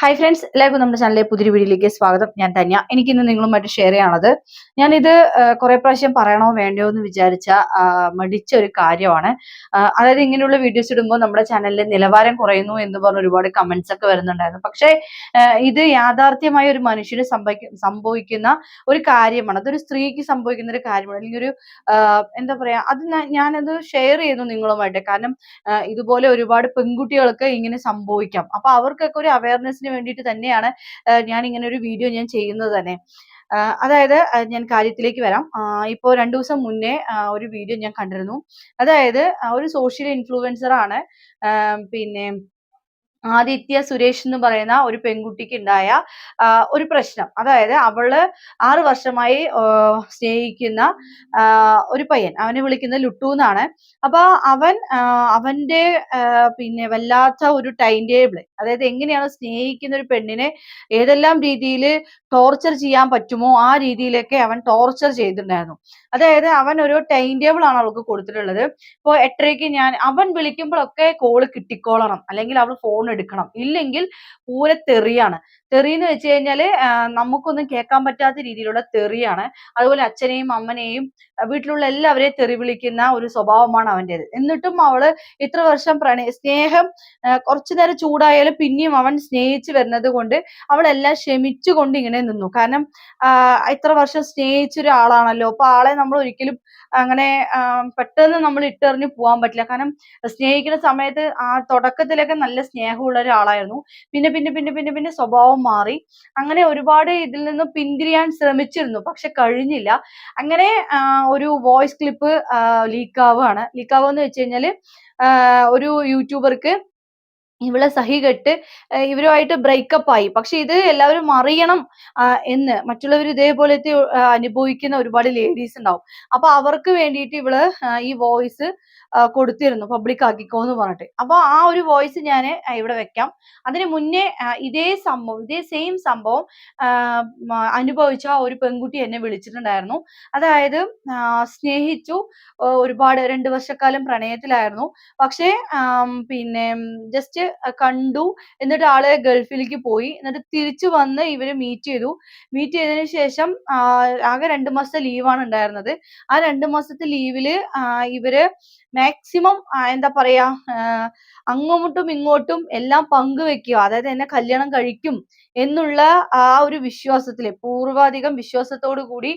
Hi friends എല്ലാവർക്കും നമ്മുടെ ചാനലിലെ പുതിയ വീഡിയോയിലേക്ക് സ്വാഗതം. ഞാൻ തന്യ. എനിക്ക് ഇന്ന് നിങ്ങളുമായിട്ട് ഷെയർ ചെയ്യണത് ഞാനിത് കുറെ പ്രാവശ്യം പറയണോ വേണ്ടയോ എന്ന് വിചാരിച്ച മടിച്ച ഒരു കാര്യമാണ്. അതായത് ഇങ്ങനെയുള്ള വീഡിയോസ് ഇടുമ്പോൾ നമ്മുടെ ചാനലിലെ നിലവാരം കുറയുന്നു എന്ന് പറഞ്ഞ് ഒരുപാട് കമന്റ്സ് ഒക്കെ വരുന്നുണ്ടായിരുന്നു. പക്ഷേ ഇത് യാഥാർത്ഥ്യമായ ഒരു മനുഷ്യന് സംഭവിക്കുന്ന ഒരു കാര്യമാണ്. അതൊരു സ്ത്രീക്ക് സംഭവിക്കുന്ന ഒരു കാര്യമാണ്. അല്ലെങ്കിൽ ഒരു എന്താ പറയാ അത് ഞാനത് ഷെയർ ചെയ്യുന്നു നിങ്ങളുമായിട്ട്. കാരണം ഇതുപോലെ ഒരുപാട് പെൺകുട്ടികൾക്ക് ഇങ്ങനെ സംഭവിക്കാം. അപ്പൊ അവർക്കൊക്കെ ഒരു അവയർനെസ്സിന് വേണ്ടിയിട്ട് തന്നെയാണ് ഞാൻ ഇങ്ങനെ ഒരു വീഡിയോ ഞാൻ ചെയ്യുന്നത് തന്നെ. അതായത് ഞാൻ കാര്യത്തിലേക്ക് വരാം. ഇപ്പോൾ ഇപ്പോ രണ്ടു ദിവസം മുന്നേ ഒരു വീഡിയോ ഞാൻ കണ്ടിരുന്നു. അതായത് ഒരു സോഷ്യൽ ഇൻഫ്ലുവൻസർ ആണ് പിന്നെ ആദിത്യ സുരേഷ് എന്ന് പറയുന്ന ഒരു പെൺകുട്ടിക്ക് ഉണ്ടായ ഒരു പ്രശ്നം. അതായത് അവൾ ആറ് വർഷമായി സ്നേഹിക്കുന്ന ഒരു പയ്യൻ. അവനെ വിളിക്കുന്നത് ലുട്ടു എന്നാണ്. അപ്പൊ അവൻ അവന്റെ പിന്നെ വല്ലാത്ത ഒരു ടൈം ടേബിൾ അതായത് എങ്ങനെയാണ് സ്നേഹിക്കുന്ന ഒരു പെണ്ണിനെ ഏതെല്ലാം രീതിയിൽ ടോർച്ചർ ചെയ്യാൻ പറ്റുമോ ആ രീതിയിലൊക്കെ അവൻ ടോർച്ചർ ചെയ്തിട്ടുണ്ടായിരുന്നു. അതായത് അവൻ ഒരു ടൈം ടേബിൾ ആണ് അവൾക്ക് കൊടുത്തിട്ടുള്ളത്. ഇപ്പോൾ എട്ടരയ്ക്ക് ഞാൻ അവൻ വിളിക്കുമ്പോഴൊക്കെ കോൾ കിട്ടിക്കോളണം. അല്ലെങ്കിൽ അവൾ ഫോൺ എടുക്കണം. ഇല്ലെങ്കിൽ പൂരെ തെറിയാണ് തെറി എന്ന് വെച്ച് കഴിഞ്ഞാൽ നമുക്കൊന്നും കേൾക്കാൻ പറ്റാത്ത രീതിയിലുള്ള തെറിയാണ്. അതുപോലെ അച്ഛനെയും അമ്മനെയും വീട്ടിലുള്ള എല്ലാവരെയും തെറി വിളിക്കുന്ന ഒരു സ്വഭാവമാണ് അവന്റെത് എന്നിട്ടും അവൾ ഇത്ര വർഷം പ്രണയ സ്നേഹം കുറച്ചു നേരം ചൂടായാലും പിന്നെയും അവൻ സ്നേഹിച്ച് വരുന്നത് കൊണ്ട് അവളെല്ലാം ക്ഷമിച്ചുകൊണ്ട് ഇങ്ങനെ നിന്നു. കാരണം ഇത്ര വർഷം സ്നേഹിച്ച ഒരാളാണല്ലോ അപ്പൊ ആളെ നമ്മൾ ഒരിക്കലും അങ്ങനെ പെട്ടെന്ന് നമ്മൾ ഇട്ടെറിഞ്ഞ് പോകാൻ പറ്റില്ല. കാരണം സ്നേഹിക്കുന്ന സമയത്ത് ആ തുടക്കത്തിലൊക്കെ നല്ല സ്നേഹമുള്ള ഒരാളായിരുന്നു. പിന്നെ പിന്നെ പിന്നെ പിന്നെ പിന്നെ സ്വഭാവം മാറി. അങ്ങനെ ഒരുപാട് ഇതിൽ നിന്ന് പിന്തിരിയാൻ ശ്രമിച്ചിരുന്നു പക്ഷെ കഴിഞ്ഞില്ല. അങ്ങനെ ഒരു വോയിസ് ക്ലിപ്പ് ലീക്കാവുകയാണ് ലീക്കാവുക എന്ന് വെച്ച് കഴിഞ്ഞാൽ ഒരു യൂട്യൂബർക്ക് ഇവളെ സഹി കെട്ട് ഏഹ് ഇവരുമായിട്ട് ബ്രേക്കപ്പ് ആയി. പക്ഷെ ഇത് എല്ലാവരും അറിയണം എന്ന്. മറ്റുള്ളവർ ഇതേപോലത്തെ അനുഭവിക്കുന്ന ഒരുപാട് ലേഡീസ് ഉണ്ടാവും. അപ്പൊ അവർക്ക് വേണ്ടിയിട്ട് ഇവൾ ഈ വോയിസ് കൊടുത്തിരുന്നു പബ്ലിക് ആക്കിക്കോ എന്ന് പറഞ്ഞിട്ട്. അപ്പൊ ആ ഒരു വോയിസ് ഞാൻ ഇവിടെ വെക്കാം. അതിന് മുന്നേ ഇതേ സംഭവം ഇതേ സെയിം സംഭവം അനുഭവിച്ച ഒരു പെൺകുട്ടി എന്നെ വിളിച്ചിട്ടുണ്ടായിരുന്നു. അതായത് സ്നേഹിച്ചു ഒരുപാട് രണ്ട് വർഷക്കാലം പ്രണയത്തിലായിരുന്നു. പക്ഷേ പിന്നെ ജസ്റ്റ് കണ്ടു. എന്നിട്ട് ആൾ ഗൾഫിലേക്ക് പോയി. എന്നിട്ട് തിരിച്ചു വന്ന് ഇവർ മീറ്റ് ചെയ്തു. മീറ്റ് ചെയ്തതിന് ശേഷം ആകെ രണ്ട് മാസത്തെ ലീവാണ് ഉണ്ടായിരുന്നത്. ആ രണ്ട് മാസത്തെ ലീവിൽ ഇവർ മാക്സിമം എന്താ പറയാ അങ്ങോട്ടും ഇങ്ങോട്ടും എല്ലാം പങ്കുവെക്കുക അതായത് എന്നെ കല്യാണം കഴിക്കും എന്നുള്ള ആ ഒരു വിശ്വാസത്തിൽ പൂർവാധികം വിശ്വാസത്തോടു കൂടി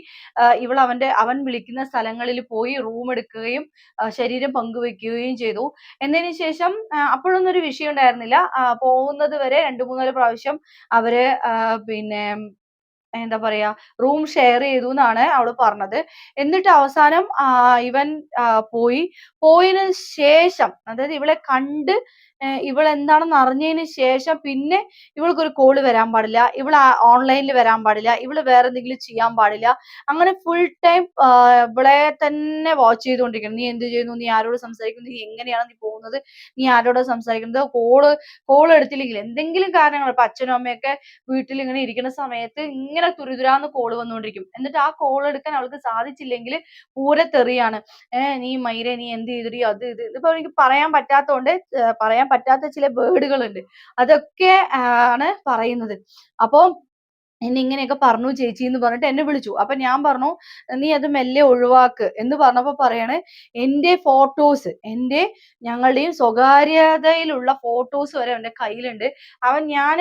ഇവൾ അവന്റെ അവൻ വിളിക്കുന്ന സ്ഥലങ്ങളിൽ പോയി റൂം എടുക്കുകയും ശരീരം പങ്കുവെക്കുകയും ചെയ്തു. എന്നതിന് ശേഷം അപ്പോഴൊന്നും ഒരു വിഷയം ഉണ്ടായിരുന്നില്ല. പോകുന്നത് വരെ രണ്ടു മൂന്നാൽ പ്രാവശ്യം അവർ പിന്നെ എന്താ പറയാ റൂം ഷെയർ ചെയ്തു എന്നാണ് അവൾ പറഞ്ഞത്. എന്നിട്ട് അവസാനം ഇവൻ പോയി. പോയതിനു ശേഷം അതായത് ഇവളെ കണ്ട് ഇവൾ എന്താണെന്ന് അറിഞ്ഞതിന് ശേഷം പിന്നെ ഇവൾക്കൊരു കോൾ വരാൻ പാടില്ല. ഇവൾ ഓൺലൈനിൽ വരാൻ പാടില്ല. ഇവൾ വേറെ എന്തെങ്കിലും ചെയ്യാൻ പാടില്ല. അങ്ങനെ ഫുൾ ടൈം ഇവളെ തന്നെ വാച്ച് ചെയ്തുകൊണ്ടിരിക്കണം നീ എന്ത് ചെയ്യുന്നു? നീ ആരോട് സംസാരിക്കുന്നു? നീ എങ്ങനെയാണ് നീ പോകുന്നത്? നീ ആരോടാ സംസാരിക്കുന്നത്? കോൾ കോൾ എടുത്തില്ലെങ്കിൽ എന്തെങ്കിലും കാരണങ്ങൾ ഇപ്പൊ അച്ഛനും അമ്മയൊക്കെ വീട്ടിൽ ഇങ്ങനെ ഇരിക്കുന്ന സമയത്ത് ഇങ്ങനെ തുരുതുരാന്ന് കോൾ വന്നുകൊണ്ടിരിക്കും. എന്നിട്ട് ആ കോൾ എടുക്കാൻ അവൾക്ക് സാധിച്ചില്ലെങ്കിൽ പൂരെ തെറിയാണ് ഏഹ് നീ മൈര നീ എന്ത് ചെയ്തിരി അത് ഇത്. ഇതിപ്പോ എനിക്ക് പറയാൻ പറ്റാത്തോണ്ട് പറയാൻ പറ്റാത്ത ചില വേർഡുകളുണ്ട്. അതൊക്കെ ആണ് പറയുന്നത്. അപ്പൊ എന്നെ ഇങ്ങനെയൊക്കെ പറഞ്ഞു ചേച്ചി എന്ന് പറഞ്ഞിട്ട് എന്നെ വിളിച്ചു. അപ്പൊ ഞാൻ പറഞ്ഞു നീ അത് മെല്ലെ ഒഴിവാക്ക് എന്ന് പറഞ്ഞപ്പോ പറയാണ് എന്റെ ഫോട്ടോസ് എന്റെ ഞങ്ങളുടെയും സ്വകാര്യതയിലുള്ള ഫോട്ടോസ് വരെ അവന്റെ കയ്യിലുണ്ട്. അവൻ ഞാൻ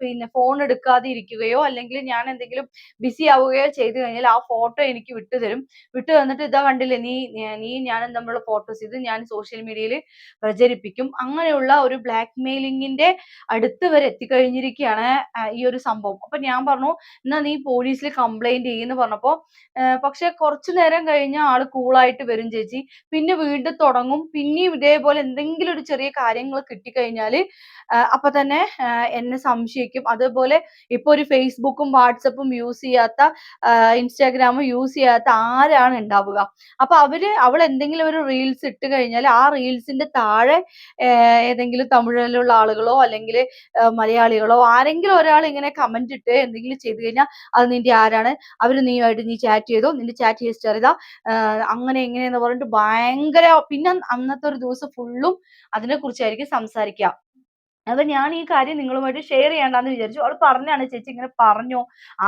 പിന്നെ ഫോൺ എടുക്കാതെ ഇരിക്കുകയോ അല്ലെങ്കിൽ ഞാൻ എന്തെങ്കിലും ബിസി ആവുകയോ ചെയ്തു കഴിഞ്ഞാൽ ആ ഫോട്ടോ എനിക്ക് വിട്ടു തരും. വിട്ടു തന്നിട്ട് ഇതാ കണ്ടില്ലേ നീ- നീ ഞാനും തമ്മിലുള്ള ഫോട്ടോസ് ഇത് ഞാൻ സോഷ്യൽ മീഡിയയിൽ പ്രചരിപ്പിക്കും. അങ്ങനെയുള്ള ഒരു ബ്ലാക്ക് മെയിലിങ്ങിന്റെ അടുത്ത് വരെ എത്തിക്കഴിഞ്ഞിരിക്കുകയാണ് ഈ ഒരു സംഭവം. അപ്പൊ ഞാൻ പറഞ്ഞു എന്നാ നീ പോലീസിൽ കംപ്ലൈന്റ് ചെയ്യുന്നു പറഞ്ഞപ്പോ പക്ഷെ കുറച്ചു നേരം കഴിഞ്ഞ ആൾ കൂളായിട്ട് വരും ചേച്ചി. പിന്നെ വീണ്ടും തുടങ്ങും. പിന്നെയും ഇതേപോലെ എന്തെങ്കിലും ഒരു ചെറിയ കാര്യങ്ങൾ കിട്ടിക്കഴിഞ്ഞാൽ അപ്പൊ തന്നെ എന്നെ സംശയിക്കും. അതുപോലെ ഇപ്പൊ ഒരു ഫേസ്ബുക്കും വാട്സപ്പും യൂസ് ചെയ്യാത്ത ഇൻസ്റ്റാഗ്രാമും യൂസ് ചെയ്യാത്ത ആരാണ് ഉണ്ടാവുക അപ്പൊ അവർ അവൾ എന്തെങ്കിലും ഒരു റീൽസ് ഇട്ട് കഴിഞ്ഞാൽ ആ റീൽസിന്റെ താഴെ ഏതെങ്കിലും തമിഴിലുള്ള ആളുകളോ അല്ലെങ്കിൽ മലയാളികളോ ആരെങ്കിലും ഒരാൾ ഇങ്ങനെ കമന്റ് ഇട്ട് എന്തെങ്കിലും ചെയ്തു കഴിഞ്ഞാൽ അത് നിന്റെ ആരാണ്? അവർ നീയുമായിട്ട് നീ ചാറ്റ് ചെയ്തോ? നിന്റെ ചാറ്റ് ഹിസ്റ്ററി ഇതാ അങ്ങനെ എങ്ങനെയെന്ന് പറഞ്ഞിട്ട് ഭയങ്കര പിന്നെ അന്നത്തെ ഒരു ദിവസം ഫുള്ളും അതിനെ കുറിച്ചായിരിക്കും സംസാരിക്കുക. അപ്പൊ ഞാൻ ഈ കാര്യം നിങ്ങളുമായിട്ട് ഷെയർ ചെയ്യണ്ടെന്ന് വിചാരിച്ചു. അവൾ പറഞ്ഞാണ് ചേച്ചി ഇങ്ങനെ പറഞ്ഞു?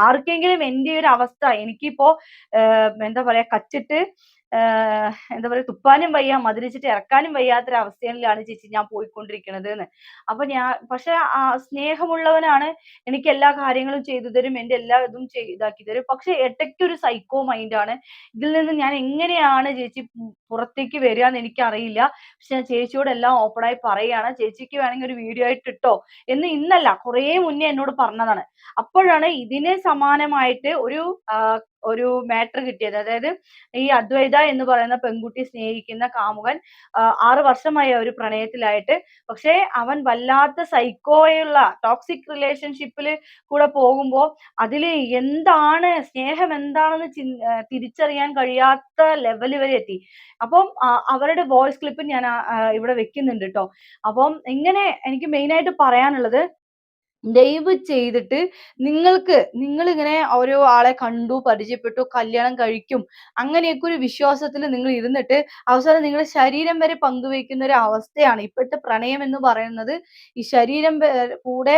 ആർക്കെങ്കിലും എന്റെ ഒരു അവസ്ഥ എനിക്കിപ്പോ എന്താ പറയാ കച്ചിട്ട് എന്താ പറയാ തുപ്പാനും വയ്യ മതിരിച്ചിട്ട് ഇറക്കാനും വയ്യാത്തൊരവസ്ഥയിലാണ് ചേച്ചി ഞാൻ പോയിക്കൊണ്ടിരിക്കുന്നത് എന്ന് അപ്പൊ ഞാൻ പക്ഷെ ആ സ്നേഹമുള്ളവനാണ് എനിക്ക് എല്ലാ കാര്യങ്ങളും ചെയ്തു തരും എന്റെ എല്ലാ ഇതും ഇതാക്കി തരും. പക്ഷെ ഇടയ്ക്ക് ഒരു സൈക്കോ മൈൻഡാണ് ഇതിൽ നിന്ന് ഞാൻ എങ്ങനെയാണ് ചേച്ചി പുറത്തേക്ക് വരിക എന്ന് എനിക്കറിയില്ല. പക്ഷെ ഞാൻ ചേച്ചിയോട് എല്ലാം ഓപ്പൺ ആയി പറയാണ് ചേച്ചിക്ക് വേണമെങ്കിൽ ഒരു വീഡിയോ ആയിട്ട് ഇട്ടോ എന്ന് ഇന്നല്ല കുറേ മുന്നേ എന്നോട് പറഞ്ഞതാണ്. അപ്പോഴാണ് ഇതിന് സമാനമായിട്ട് ഒരു ഒരു മാറ്റർ കിട്ടിയത്. അതായത് ഈ അദ്വൈത എന്ന് പറയുന്ന പെൺകുട്ടി സ്നേഹിക്കുന്ന കാമുകൻ ആറ് വർഷമായി അവർ പ്രണയത്തിലായിട്ട്. പക്ഷേ അവൻ വല്ലാത്ത സൈക്കോയുള്ള ടോക്സിക് റിലേഷൻഷിപ്പിൽ കൂടെ പോകുമ്പോൾ അതിൽ എന്താണ് സ്നേഹം എന്താണെന്ന് തിരിച്ചറിയാൻ കഴിയാത്ത ലെവൽ വരെ എത്തി. അപ്പം അവരുടെ വോയിസ് ക്ലിപ്പ് ഞാൻ ഇവിടെ വെക്കുന്നുണ്ട് കേട്ടോ അപ്പം ഇങ്ങനെ എനിക്ക് മെയിനായിട്ട് പറയാനുള്ളത് ദയവ് ചെയ്തിട്ട് നിങ്ങൾക്ക് നിങ്ങൾ ഇങ്ങനെ ഓരോ ആളെ കണ്ടു പരിചയപ്പെട്ടു കല്യാണം കഴിക്കും അങ്ങനെയൊക്കെ ഒരു വിശ്വാസത്തിൽ നിങ്ങൾ ഇരുന്നിട്ട് അവസാനം നിങ്ങളുടെ ശരീരം വരെ പങ്കുവയ്ക്കുന്ന ഒരു അവസ്ഥയാണ്. ഇപ്പോഴത്തെ പ്രണയം എന്ന് പറയുന്നത് ഈ ശരീരം കൂടെ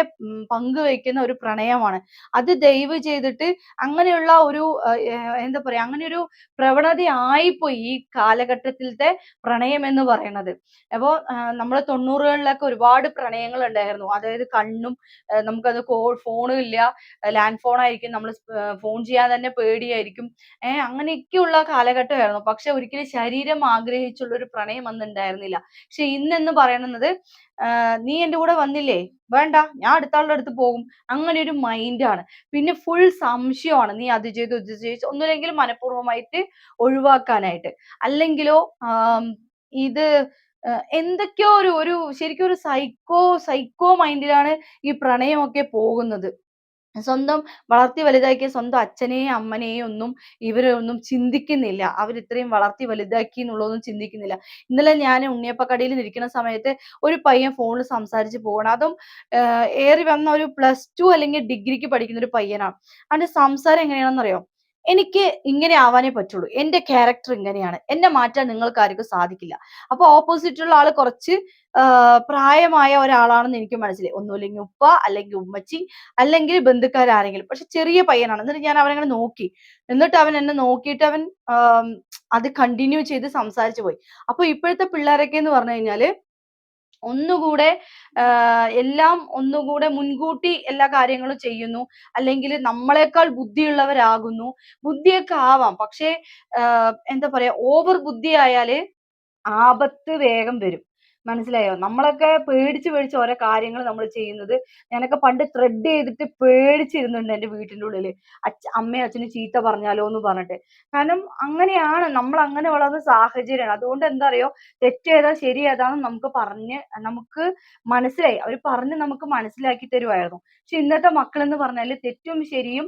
പങ്കുവയ്ക്കുന്ന ഒരു പ്രണയമാണ്. അത് ദയവ് ചെയ്തിട്ട് അങ്ങനെയുള്ള ഒരു എന്താ പറയാ അങ്ങനെ ഒരു പ്രവണത ആയിപ്പോയി ഈ കാലഘട്ടത്തിലത്തെ പ്രണയം എന്ന് പറയുന്നത്. അപ്പോ നമ്മളെ തൊണ്ണൂറുകളിലൊക്കെ ഒരുപാട് പ്രണയങ്ങൾ ഉണ്ടായിരുന്നു. അതായത് കണ്ണും നമുക്കത് കോ ഫോണും ഇല്ല ലാൻഡ് ഫോൺ ആയിരിക്കും നമ്മൾ ഫോൺ ചെയ്യാൻ തന്നെ പേടിയായിരിക്കും. ഏഹ് അങ്ങനെയൊക്കെയുള്ള കാലഘട്ടമായിരുന്നു. പക്ഷെ ഒരിക്കലും ശരീരം ആഗ്രഹിച്ചുള്ള ഒരു പ്രണയം അന്ന് ഉണ്ടായിരുന്നില്ല. പക്ഷെ ഇന്നെന്ന് പറയുന്നത് നീ എന്റെ കൂടെ വന്നില്ലേ? വേണ്ട ഞാൻ അടുത്ത ആളുടെ അടുത്ത് പോകും. അങ്ങനെ ഒരു മൈൻഡാണ്. പിന്നെ ഫുൾ സംശയമാണ് നീ അത് ചെയ്തു ഇത് ചെയ്തു ഒന്നുമില്ലെങ്കിൽ മനഃപൂർവമായിട്ട് ഒഴിവാക്കാനായിട്ട്. അല്ലെങ്കിലോ ഇത് എന്തൊക്കെയോ ഒരു ഒരു ശരിക്കും ഒരു സൈക്കോ സൈക്കോ മൈൻഡിലാണ് ഈ പ്രണയമൊക്കെ പോകുന്നത്. സ്വന്തം വളർത്തി വലുതാക്കിയ സ്വന്തം അച്ഛനെയും അമ്മനെയും ഒന്നും ഇവരൊന്നും ചിന്തിക്കുന്നില്ല. അവർ ഇത്രയും വളർത്തി വലുതാക്കി എന്നുള്ളതൊന്നും ചിന്തിക്കുന്നില്ല. ഇന്നലെ ഞാൻ ഉണ്ണിയപ്പക്കടയിൽ നിൽക്കുന്ന സമയത്ത് ഒരു പയ്യൻ ഫോണിൽ സംസാരിച്ച് പോകണം അതും ഏറി വന്ന ഒരു പ്ലസ് ടു അല്ലെങ്കിൽ ഡിഗ്രിക്ക് പഠിക്കുന്ന ഒരു പയ്യനാണ്. അവന്റെ സംസാരം എങ്ങനെയാണെന്നറിയോ? എനിക്ക് ഇങ്ങനെ ആവാനേ പറ്റുള്ളൂ. എന്റെ ക്യാരക്ടർ ഇങ്ങനെയാണ്. എന്നെ മാറ്റാൻ നിങ്ങൾക്ക് ആർക്കും സാധിക്കില്ല. അപ്പൊ ഓപ്പോസിറ്റുള്ള ആൾ കുറച്ച് പ്രായമായ ഒരാളാണെന്ന് എനിക്ക് മനസ്സിലായി. ഒന്നുമില്ലെങ്കിൽ ഉപ്പ അല്ലെങ്കിൽ ഉമ്മച്ചി അല്ലെങ്കിൽ ബന്ധുക്കാരാരെങ്കിലും. പക്ഷെ ചെറിയ പയ്യനാണ്. എന്നിട്ട് ഞാൻ അവനങ്ങനെ നോക്കി. എന്നിട്ട് അവൻ എന്നെ നോക്കിയിട്ട് അവൻ അത് കണ്ടിന്യൂ ചെയ്ത് സംസാരിച്ചു പോയി. അപ്പൊ ഇപ്പോഴത്തെ പിള്ളേരൊക്കെ എന്ന് പറഞ്ഞു കഴിഞ്ഞാൽ ഒന്നുകൂടെ എല്ലാം ഒന്നുകൂടെ മുൻകൂട്ടി എല്ലാ കാര്യങ്ങളും ചെയ്യുന്നു. അല്ലെങ്കിൽ നമ്മളെക്കാൾ ബുദ്ധിയുള്ളവരാകുന്നു. ബുദ്ധിയൊക്കെ ആവാം. പക്ഷേ എന്താ പറയാ ഓവർ ബുദ്ധി ആയാൽ ആപത്ത് വേഗം വരും. മനസ്സിലായോ? നമ്മളൊക്കെ പേടിച്ച് പേടിച്ച് ഓരോ കാര്യങ്ങൾ നമ്മൾ ചെയ്യുന്നത്. ഞാനൊക്കെ പണ്ട് ത്രെഡ് ചെയ്തിട്ട് പേടിച്ചിരുന്നുണ്ട് എന്റെ വീട്ടിന്റെ ഉള്ളിൽ. അച്ഛ അമ്മയും അച്ഛനും ചീത്ത പറഞ്ഞാലോ എന്ന് പറഞ്ഞിട്ട്. കാരണം അങ്ങനെയാണ്. നമ്മൾ അങ്ങനെ വളർന്ന സാഹചര്യമാണ്. അതുകൊണ്ട് എന്താ അറിയോ തെറ്റ് ഏതാ ശരി നമുക്ക് പറഞ്ഞ് നമുക്ക് മനസ്സിലായി. അവർ പറഞ്ഞ് നമുക്ക് മനസ്സിലാക്കി തരുമായിരുന്നു പക്ഷെ ഇന്നത്തെ മക്കൾ എന്ന് പറഞ്ഞാൽ തെറ്റും ശരിയും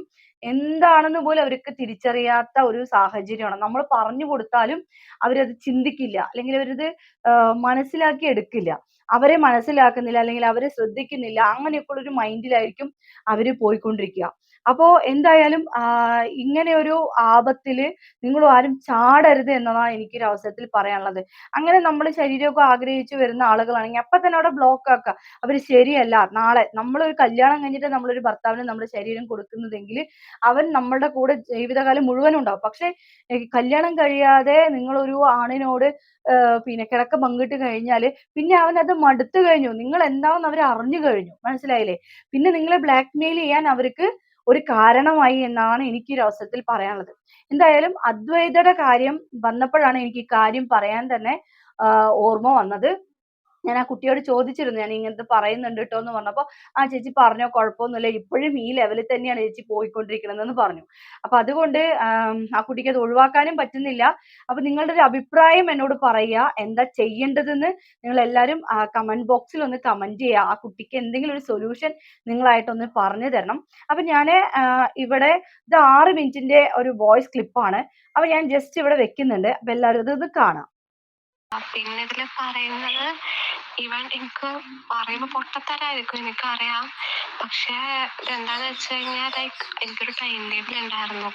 എന്താണെന്ന് പോലും അവർക്ക് തിരിച്ചറിയാത്ത ഒരു സാഹചര്യമാണ്. നമ്മൾ പറഞ്ഞു കൊടുത്താലും അവരത് ചിന്തിക്കില്ല. അല്ലെങ്കിൽ അവരത് മനസ്സിലാക്കി എടുക്കില്ല. അവരെ മനസ്സിലാക്കുന്നില്ല. അല്ലെങ്കിൽ അവരെ ശ്രദ്ധിക്കുന്നില്ല. അങ്ങനെയൊക്കെയുള്ള ഒരു മൈൻഡിലായിരിക്കും അവർ പോയിക്കൊണ്ടിരിക്കുക. അപ്പോ എന്തായാലും ഇങ്ങനെ ഒരു ആപത്തിൽ നിങ്ങൾ ആരും ചാടരുത് എന്നതാണ് എനിക്ക് ഒരു അവസരത്തിൽ പറയാനുള്ളത്. അങ്ങനെ നമ്മൾ ശരീരമൊക്കെ ആഗ്രഹിച്ചു വരുന്ന ആളുകളാണെങ്കിൽ അപ്പൊ തന്നെ അവിടെ ബ്ലോക്ക് ആക്കുക അവർ ശരിയല്ല. നാളെ നമ്മൾ ഒരു കല്യാണം കഴിഞ്ഞിട്ട് നമ്മളൊരു ഭർത്താവിന് നമ്മുടെ ശരീരം കൊടുക്കുന്നതെങ്കിൽ അവൻ നമ്മളുടെ കൂടെ ജീവിതകാലം മുഴുവൻ ഉണ്ടാവും. പക്ഷെ കല്യാണം കഴിയാതെ നിങ്ങളൊരു ആണിനോട് ഏഹ് പിന്നെ കിടക്ക പങ്കിട്ട് കഴിഞ്ഞാൽ പിന്നെ അവൻ അത് മടുത്തു കഴിഞ്ഞു. നിങ്ങൾ എന്താണെന്ന് അവർ അറിഞ്ഞു കഴിഞ്ഞു. മനസ്സിലായില്ലേ? പിന്നെ നിങ്ങളെ ബ്ലാക്ക് മെയിൽ ചെയ്യാൻ അവർക്ക് ഒരു കാരണമായി എന്നാണ് എനിക്ക് ഒരു അവസരത്തിൽ പറയാനുള്ളത്. എന്തായാലും അദ്വൈതയുടെ കാര്യം വന്നപ്പോഴാണ് എനിക്ക് ഈ കാര്യം പറയാൻ തന്നെ ഓർമ്മ വന്നത്. ഞാൻ ആ കുട്ടിയോട് ചോദിച്ചിരുന്നു. ഞാൻ ഇങ്ങനത്തെ പറയുന്നുണ്ട് കേട്ടോ എന്ന് പറഞ്ഞപ്പോ ആ ചേച്ചി പറഞ്ഞോ കുഴപ്പമൊന്നുമില്ല. ഇപ്പോഴും ഈ ലെവലിൽ തന്നെയാണ് ചേച്ചി പോയിക്കൊണ്ടിരിക്കണതെന്ന് പറഞ്ഞു. അപ്പൊ അതുകൊണ്ട് ആ കുട്ടിക്ക് അത് ഒഴിവാക്കാനും പറ്റുന്നില്ല. അപ്പൊ നിങ്ങളുടെ ഒരു അഭിപ്രായം എന്നോട് പറയുക. എന്താ ചെയ്യേണ്ടതെന്ന് നിങ്ങൾ എല്ലാവരും കമന്റ് ബോക്സിൽ ഒന്ന് കമന്റ് ചെയ്യുക. ആ കുട്ടിക്ക് എന്തെങ്കിലും ഒരു സൊല്യൂഷൻ നിങ്ങളായിട്ടൊന്ന് പറഞ്ഞു തരണം. അപ്പൊ ഞാൻ ഇവിടെ ഇത് ആറ് മിനിറ്റിന്റെ ഒരു വോയിസ് ക്ലിപ്പാണ് അപ്പൊ ഞാൻ ജസ്റ്റ് ഇവിടെ വെക്കുന്നുണ്ട്. അപ്പൊ എല്ലാവരും ഇത് കാണാം. പിന്നെ ഇതിൽ പറയുന്നത് ഇവൻ എനിക്ക് പറയുമ്പോ പൊട്ടത്തരായിരിക്കും എനിക്കറിയാം. പക്ഷെ ഇതെന്താന്ന് വെച്ച് കഴിഞ്ഞാൽ ലൈക്ക് എനിക്കൊരു ടൈം ടേബിൾ ഉണ്ടായിരുന്നു.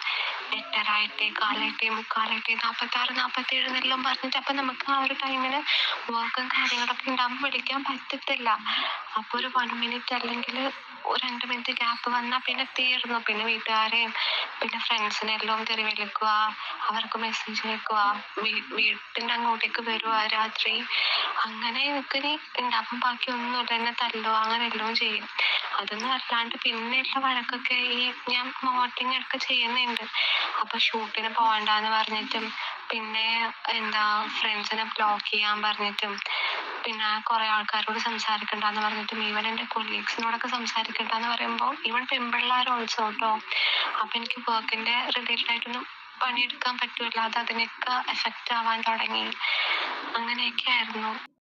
എട്ടരായിട്ടേ കാലായിട്ടേ മുക്കാലായിട്ട് നാൽപ്പത്താറ് നാൽപ്പത്തേഴ് എന്നെല്ലാം പറഞ്ഞിട്ട് അപ്പം നമുക്ക് ആ ഒരു ടൈമിന് വർക്കും കാര്യങ്ങളൊക്കെ ഉണ്ടാകുമ്പോൾ വിളിക്കാൻ പറ്റത്തില്ല. അപ്പോൾ ഒരു വൺ മിനിറ്റ് അല്ലെങ്കിൽ രണ്ട് മിനിറ്റ് ഗ്യാപ്പ് വന്നാൽ പിന്നെ തീർന്നു. പിന്നെ വീട്ടുകാരെയും പിന്നെ ഫ്രണ്ട്സിനെ എല്ലാം തെറി വിളിക്കുക അവർക്ക് മെസ്സേജ് അയക്കുക വീട്ടിന്റെ അങ്ങോട്ടേക്ക് വരുക രാത്രി. അങ്ങനെ എനിക്കിനി ഉണ്ടാവും ബാക്കി ഒന്നും എന്നെ തല്ലോ അങ്ങനെ എല്ലാം ചെയ്യും. അതൊന്നും അല്ലാണ്ട് പിന്നെയുള്ള വഴക്കൊക്കെ ഈ ഞാൻ മോട്ടിങ് ഒക്കെ ചെയ്യുന്നുണ്ട്. അപ്പൊ ഷൂട്ടിന് പോകണ്ടെന്ന് പറഞ്ഞിട്ടും പിന്നെ എന്താ ഫ്രണ്ട്സിനെ ബ്ലോക്ക് ചെയ്യാൻ പറഞ്ഞിട്ടും പിന്നെ കുറെ ആൾക്കാരോട് സംസാരിക്കണ്ടെന്ന് പറഞ്ഞിട്ടും ഈവൻ എന്റെ കൊളീഗ്സിനോടൊക്കെ സംസാരിക്കണ്ടെന്ന് പറയുമ്പോൾ ഈവൻ പെൺപിള്ളേർ ഓൾസോ കേട്ടോ അപ്പൊ എനിക്ക് വർക്കിന്റെ റിലേറ്റഡ് ആയിട്ടൊന്നും പണിയെടുക്കാൻ പറ്റൂല അത് അതിനൊക്കെ എഫക്റ്റ് ആവാൻ തുടങ്ങി. അങ്ങനെയൊക്കെ ആയിരുന്നു.